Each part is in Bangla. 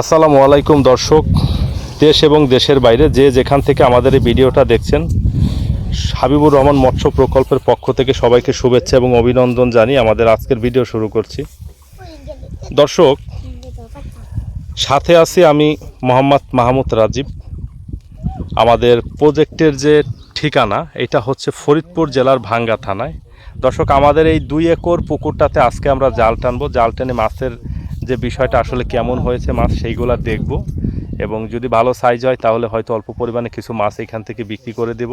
আসসালামু আলাইকুম দর্শক, দেশ এবং দেশের বাইরে যে যেখান থেকে আমাদের এই ভিডিওটা দেখছেন, হাবিবুর রহমান মৎস্য প্রকল্পের পক্ষ থেকে সবাইকে শুভেচ্ছা এবং অভিনন্দন জানিয়ে আমাদের আজকের ভিডিও শুরু করছি। দর্শক, সাথে আছি আমি মোহাম্মদ মাহমুদ রাজীব। আমাদের প্রজেক্টের যে ঠিকানা, এটা হচ্ছে ফরিদপুর জেলার ভাঙ্গা থানায়। দর্শক, আমাদের এই দুই একর পুকুরটাতে আজকে আমরা জাল টানবো। জাল টেনে মাছের যে বিষয়টা আসলে কেমন হয়েছে মাছ, সেইগুলো দেখব। এবং যদি ভালো সাইজ হয়, তাহলে হয়তো অল্প পরিমাণে কিছু মাছ এখান থেকে বিক্রি করে দেব।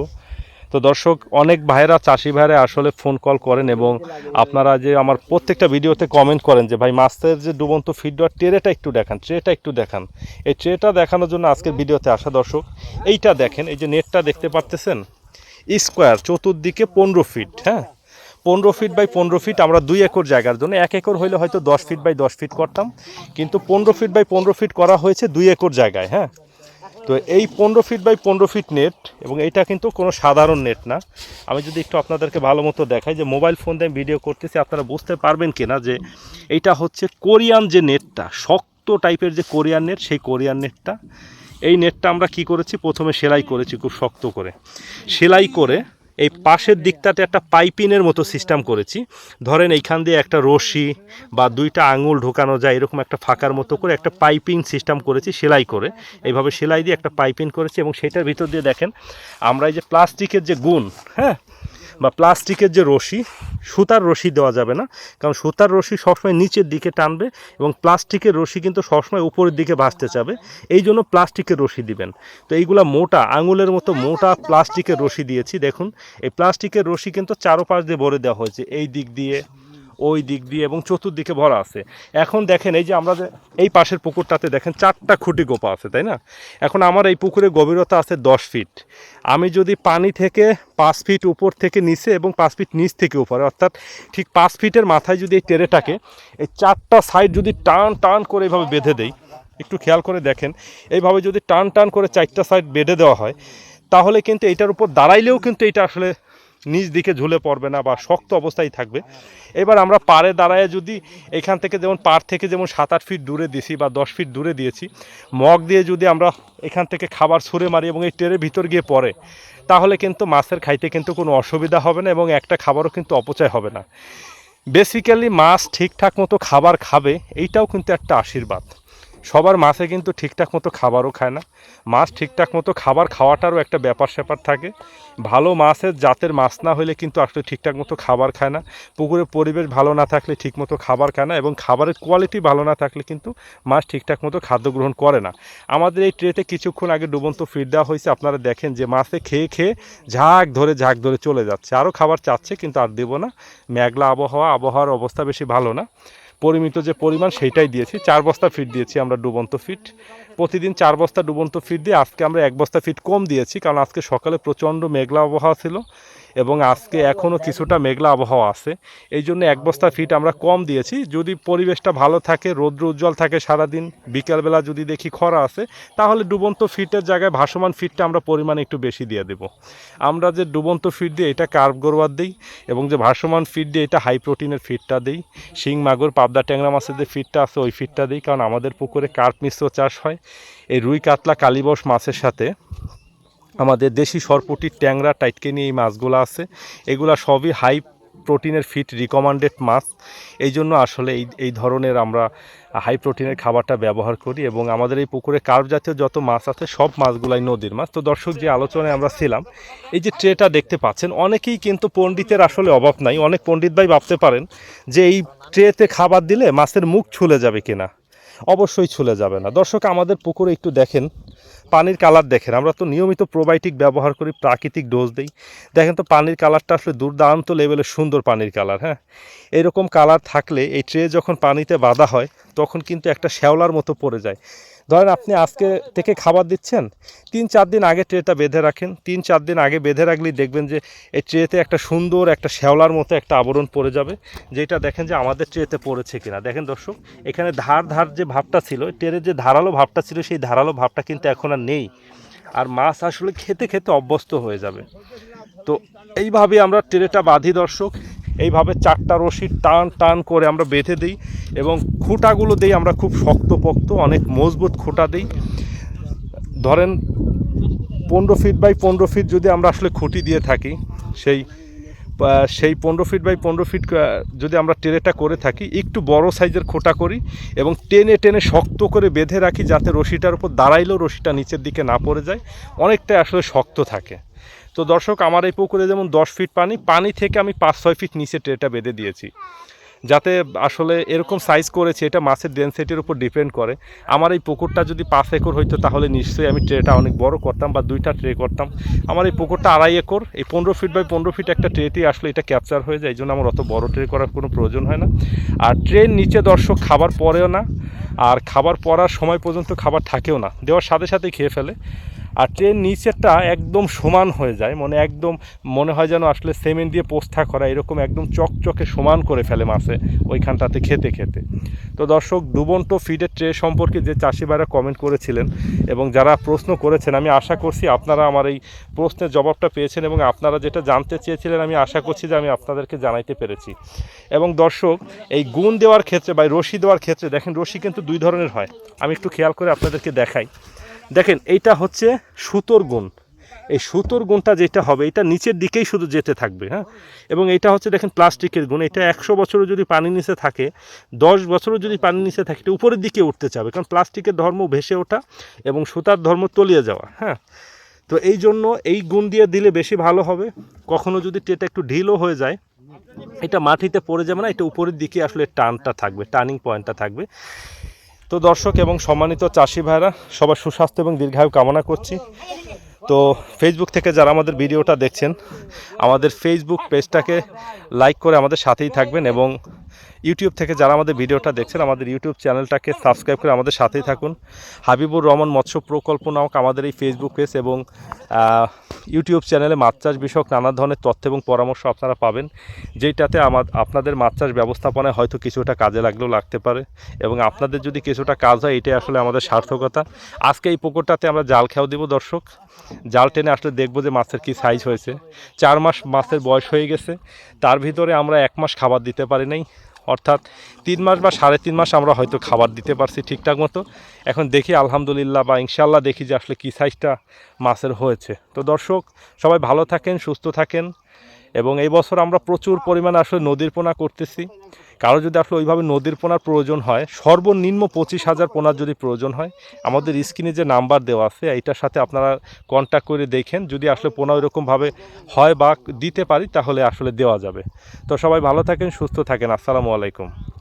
তো দর্শক, অনেক ভাইরা চাষি ভাইরা আসলে ফোন কল করেন এবং আপনারা যে আমার প্রত্যেকটা ভিডিওতে কমেন্ট করেন যে, ভাই, মাছের যে ডুবন্ত ফিডওয়ার ট্রেটা একটু দেখান, ট্রেটা একটু দেখান। এই ট্রেটা দেখানোর জন্য আজকের ভিডিওতে আসা দর্শক, এইটা দেখেন, এই যে নেটটা দেখতে পারতেছেন? স্কোয়ার চতুর্দিকে পনেরো ফিট হ্যাঁ? পনেরো ফিট বাই পনেরো ফিট আমরা দুই একর জায়গার জন্য। এক একর হইলে হয়তো দশ ফিট বাই দশ ফিট করতাম। কিন্তু পনেরো ফিট বাই পনেরো ফিট করা হয়েছে দুই একর জায়গায় হ্যাঁ? তো এই পনেরো ফিট বাই পনেরো ফিট নেট এবং এইটা কিন্তু কোনো সাধারণ নেট না। আমি যদি একটু আপনাদেরকে ভালো মতো দেখাই যে মোবাইল ফোন দিয়ে ভিডিও করতেছি, আপনারা বুঝতে পারবেন কিনা যে এইটা হচ্ছে কোরিয়ান যে নেটটা শক্ত টাইপের যে কোরিয়ান নেট সেই কোরিয়ান নেটটা এই নেটটা আমরা কি করেছি? প্রথমে সেলাই করেছি খুব শক্ত করে। সেলাই করে এই পাশের দিকটাতে একটা পাইপিনের মতো সিস্টেম করেছি। ধরেন এইখান দিয়ে একটা রশি বা দুইটা আঙুল ঢোকানো যায়, এরকম একটা ফাঁকার মতো করে একটা পাইপিং সিস্টেম করেছি সেলাই করে। এইভাবে সেলাই দিয়ে একটা পাইপিং করেছি এবং সেটার ভিতর দিয়ে দেখেন, আমরা এই যে প্লাস্টিকের যে গুণ হ্যাঁ বা প্লাস্টিকের যে রশি, সুতার রশি দেওয়া যাবে না। কারণ সুতার রশি সবসময় নিচের দিকে টানবে এবং প্লাস্টিকের রশি কিন্তু সবসময় উপরের দিকে ভাসতে চাবে। এই জন্য প্লাস্টিকের রশি দিবেন। তো এইগুলা মোটা, আঙুলের মতো মোটা প্লাস্টিকের রশি দিয়েছি। দেখুন, এই প্লাস্টিকের রশি কিন্তু চারোপাশ দিয়ে ভরে দেওয়া হয়েছে। এই দিক দিয়ে ওই দিক দিয়ে এবং চতুর্দিকে ভরা আছে। এখন দেখেন এই যে আমরা এই পাশের পুকুরটাতে দেখেন চারটা খুঁটি গোপা আছে, তাই না? এখন আমার এই পুকুরের গভীরতা আছে দশ ফিট। আমি যদি পানি থেকে পাঁচ ফিট উপর থেকে নিচে এবং পাঁচ ফিট নিচ থেকে উপরে, অর্থাৎ ঠিক পাঁচ ফিটের মাথায় যদি এই টেরেটাকে এই চারটা সাইড যদি টান টান করে এইভাবে বেঁধে দেই, একটু খেয়াল করে দেখেন, এইভাবে যদি টান টান করে চারটা সাইড বেঁধে দেওয়া হয়, তাহলে কিন্তু এটার উপর দাঁড়াইলেও কিন্তু এটা আসলে নিচ দিকে ঝুলে পড়বে না বা শক্ত অবস্থায় থাকবে। এবার আমরা পাড়ে দাঁড়ায় যদি এখান থেকে যেমন পাড় থেকে যেমন সাত আট ফিট দূরে দিয়েছি বা দশ ফিট দূরে দিয়েছি, মগ দিয়ে যদি আমরা এখান থেকে খাবার ছুঁড়ে মারি এবং এই ট্রেনের ভিতর গিয়ে পড়ে, তাহলে কিন্তু মাছের খাইতে কিন্তু কোনো অসুবিধা হবে না এবং একটা খাবারও কিন্তু অপচয় হবে না। বেসিক্যালি মাছ ঠিকঠাক মতো খাবার খাবে, এইটাও কিন্তু একটা আশীর্বাদ। সবার মাছে কিন্তু ঠিকঠাক মতো খাবারও খায় না। মাছ ঠিকঠাক মতো খাবার খাওয়াটারও একটা ব্যাপার স্যাপার থাকে। ভালো মাছের জাতের মাছ না হলে কিন্তু আসলে ঠিকঠাক মতো খাবার খায় না। পুকুরের পরিবেশ ভালো না থাকলে ঠিকমতো খাবার খায় না এবং খাবারের কোয়ালিটি ভালো না থাকলে কিন্তু মাছ ঠিকঠাক মতো খাদ্য গ্রহণ করে না। আমাদের এই ট্রেতে কিছুক্ষণ আগে ডুবন্ত ফিড দেওয়া হয়েছে। আপনারা দেখেন যে মাছে খেয়ে খেয়ে ঝাঁক ধরে ঝাঁক ধরে চলে যাচ্ছে। আরও খাবার চাচ্ছে কিন্তু আর দেবো না। মেঘলা আবহাওয়া, আবহাওয়ার অবস্থা বেশি ভালো না। পরিমিত যে পরিমাণ, সেইটাই দিয়েছি। চার বস্তা ফিট দিয়েছি আমরা ডুবন্ত ফিট প্রতিদিন চার বস্তা ডুবন্ত ফিট দিয়ে আজকে আমরা এক বস্তা ফিট কম দিয়েছি, কারণ আজকে সকালে প্রচণ্ড মেঘলা আবহাওয়া ছিল। এবং আজকে এখনও কিছুটা মেঘলা আবহাওয়া আছে। এই জন্য এক বস্তা ফিট আমরা কম দিয়েছি। যদি পরিবেশটা ভালো থাকে, রৌদ্র উজ্জ্বল থাকে সারাদিন, বিকালবেলা যদি দেখি খরা আছে, তাহলে ডুবন্ত ফিটের জায়গায় ভাসমান ফিটটা আমরা পরিমাণে একটু বেশি দিয়ে দেব। আমরা যে ডুবন্ত ফিট দিয়ে এটা কার্ভ গরোয়ার দিই এবং যে ভাসমান ফিট দিয়ে এটা হাই প্রোটিনের ফিটটা দিই, শিং, মাগুর, পাবদা, ট্যাংরা মাছের যে ফিটটা আছে ওই ফিটটা দিই, কারণ আমাদের পুকুরে কার্প মিশ্র চাষ হয়। এই রুই, কাতলা কালিবস মাছের সাথে আমাদের দেশি সরপুটির ট্যাংরা টাইটকেনি এই মাছগুলো আছে। এগুলা সবই হাই প্রোটিনের ফিট রিকমান্ডেড মাছ। এই জন্য আসলে এই এই ধরনের আমরা হাই প্রোটিনের খাবারটা ব্যবহার করি এবং আমাদের এই পুকুরে কার্ভ জাতীয় যত মাছ আছে, সব মাছগুলাই নদীর মাছ। তো দর্শক, যে আলোচনায় আমরা ছিলাম, এই যে ট্রেটা দেখতে পাচ্ছেন, অনেকেই কিন্তু পণ্ডিতের আসলে অভাব নাই। অনেক পণ্ডিত ভাই ভাবতে পারেন যে এই ট্রেতে খাবার দিলে মাছের মুখ ছুলে যাবে কিনা। অবশ্যই ছুলে যাবে না। দর্শক, আমাদের পুকুরে একটু দেখেন পানির কালার দেখেন, আমরা তো নিয়মিত প্রোবায়োটিক ব্যবহার করি, প্রাকৃতিক ডোজ দিই। দেখেন তো পানির কালারটা আসলে দুর্দান্ত লেভেলের সুন্দর পানির কালার হ্যাঁ? এরকম কালার থাকলে এই ট্রে যখন পানিতে বাঁধা হয় তখন কিন্তু একটা শ্যাওলার মতো পড়ে যায়। ধরেন আপনি আজকে থেকে খাবার দিচ্ছেন, তিন চার দিন আগে ট্রেটা বেঁধে রাখেন, তিন চার দিন আগে বেঁধে রাখলেই দেখবেন যে এই ট্রেতে একটা সুন্দর একটা শ্যাওলার মতো একটা আবরণ পড়ে যাবে, যেটা দেখেন যে আমাদের ট্রেতে পড়েছে কিনা। দেখেন দর্শক, এখানে ধার ধার যে ভাবটা ছিল ট্রেনের যে ধারালো ভাবটা ছিল, সেই ধারালো ভাবটা কিন্তু এখন আর নেই। আর মাছ আসলে খেতে খেতে অভ্যস্ত হয়ে যাবে। তো এইভাবে আমরা ট্রেটা বাঁধি দর্শক এইভাবে চারটা রশি টান টান করে আমরা বেঁধে দিই এবং খুঁটাগুলো দিই আমরা খুব শক্ত শক্তপোক্ত, অনেক মজবুত খুঁটা দিই। ধরেন পনেরো ফিট বাই পনেরো ফিট যদি আমরা আসলে খুঁটি দিয়ে থাকি, সেই সেই পনেরো ফিট বাই পনেরো ফিট যদি আমরা টেরেটা করে থাকি, একটু বড় সাইজের খোঁটা করি এবং টেনে টেনে শক্ত করে বেঁধে রাখি যাতে রশিটার উপর দাঁড়াইলেও রশিটা নিচের দিকে না পড়ে যায়, অনেকটাই আসলে শক্ত থাকে। তো দর্শক, আমার এই পুকুরে যেমন দশ ফিট পানি পানি থেকে আমি পাঁচ, ছয় ফিট নিচে ট্রেটা বেঁধে দিয়েছি। যাতে আসলে এরকম সাইজ করেছে, এটা মাছের ডেন্সিটির উপর ডিপেন্ড করে। আমার এই পুকুরটা যদি পাঁচ একর হইতো, তাহলে নিশ্চয়ই আমি ট্রেটা অনেক বড় করতাম বা দুইটা ট্রে করতাম। আমার এই পুকুরটা আড়াই একর, এই পনেরো ফিট বাই পনেরো ফিট একটা ট্রেতেই আসলে এটা ক্যাপচার হয়ে যায়। এই জন্য আমার অত বড় ট্রে করার কোনো প্রয়োজন হয় না। আর ট্রেন নিচে দর্শক, খাবার পরেও না। আর খাবার পরার সময় পর্যন্ত খাবার থাকেও না। দেওয়ার সাথে সাথেই খেয়ে ফেলে। আর ট্রেন নিচেরটা একদম সমান হয়ে যায় মানে একদম মনে হয় যেন আসলে সিমেন্ট দিয়ে পোস্তা করা, এরকম একদম চকচকে সমান করে ফেলে মাছে ওইখানটাতে খেতে খেতে। তো দর্শক ডুবন্টো ফিডের ট্রে সম্পর্কে যে চাষি ভাইরা কমেন্ট করেছিলেন এবং যারা প্রশ্ন করেছেন, আমি আশা করছি আপনারা আমার এই প্রশ্নের জবাবটা পেয়েছেন এবং আপনারা যেটা জানতে চেয়েছিলেন, আমি আশা করছি যে আমি আপনাদেরকে জানাইতে পেরেছি। এবং দর্শক, এই গুণ দেওয়ার ক্ষেত্রে বা রশি দেওয়ার ক্ষেত্রে, দেখেন রশি কিন্তু দুই ধরনের হয়। আমি একটু খেয়াল করে আপনাদেরকে দেখাই। দেখেন, এইটা হচ্ছে সুতোর গুণ। এই সুতোর গুণটা যেটা হবে, এটা নিচের দিকেই শুধু যেতে থাকবে হ্যাঁ? এবং এটা হচ্ছে, দেখেন, প্লাস্টিকের গুণ। এটা একশো বছরও যদি পানির নিচে থাকে, দশ বছরও যদি পানির নিচে থাকে, এটা উপরের দিকে উঠতে চাবে, কারণ প্লাস্টিকের ধর্ম ভেসে ওঠা এবং সুতার ধর্ম তলিয়ে যাওয়া হ্যাঁ? তো এই জন্য এই গুণ দিয়ে দিলে বেশি ভালো হবে। কখনো যদি টেটা একটু ঢিলও হয়ে যায়, এটা মাটিতে পড়ে যাবে না, এটা উপরের দিকে আসলে টানটা থাকবে, টার্নিং পয়েন্টটা থাকবে। তো দর্শক এবং সম্মানিত চাষি ভাইরা, সবার সুস্বাস্থ্য এবং দীর্ঘায়ু কামনা করছি। তো ফেসবুক থেকে যারা আমাদের ভিডিওটা দেখছেন, আমাদের ফেসবুক পেজটাকে লাইক করে আমাদের সাথেই থাকবেন এবং ইউটিউব থেকে যারা আমাদের ভিডিওটা দেখছেন, আমাদের ইউটিউব চ্যানেলটাকে সাবস্ক্রাইব করে আমাদের সাথেই থাকুন। হাবিবুর রহমান মৎস্য প্রকল্প নামক আমাদের এই ফেসবুক পেজ এবং ইউটিউব চ্যানেলে মাছ চাষ বিষয়ক নানা ধরনের তথ্য এবং পরামর্শ আপনারা পাবেন, যেইটাতে আমার, আপনাদের মাছ চাষ ব্যবস্থাপনায় হয়তো কিছুটা কাজে লাগলেও লাগতে পারে এবং আপনাদের যদি কিছুটা কাজ হয়, এটাই আসলে আমাদের সার্থকতা। আজকে এই পুকুরটাতে আমরা জাল খেয়াও দেবো, দর্শক। জাল টেনে আসলে দেখব যে মাছের কি সাইজ হয়েছে। চার মাস মাছের বয়স হয়ে গেছে। তার ভিতরে আমরা এক মাস খাবার দিতে পারি নাই। অর্থাৎ তিন মাস বা সাড়ে তিন মাস আমরা হয়তো খাবার দিতে পারছি ঠিকঠাক মতো। এখন দেখি আলহামদুলিল্লাহ বা ইনশাল্লাহ দেখি যে আসলে কী সাইজটা মাছের হয়েছে। তো দর্শক, সবাই ভালো থাকেন, সুস্থ থাকেন। এবং এই বছর আমরা প্রচুর পরিমাণে আসলে নদীর পোনা করতেছি। কারও যদি আসলে ওইভাবে নদীর পোনার প্রয়োজন হয়, সর্বনিম্ন পঁচিশ হাজার পোনার যদি প্রয়োজন হয়, আমাদের স্ক্রিনে যে নাম্বার দেওয়া আছে, এইটার সাথে আপনারা কন্ট্যাক্ট করে দেখেন। যদি আসলে পোনা ওইরকমভাবে হয় বা দিতে পারি, তাহলে আসলে দেওয়া যাবে। তো সবাই ভালো থাকেন, সুস্থ থাকেন। আসসালামু আলাইকুম।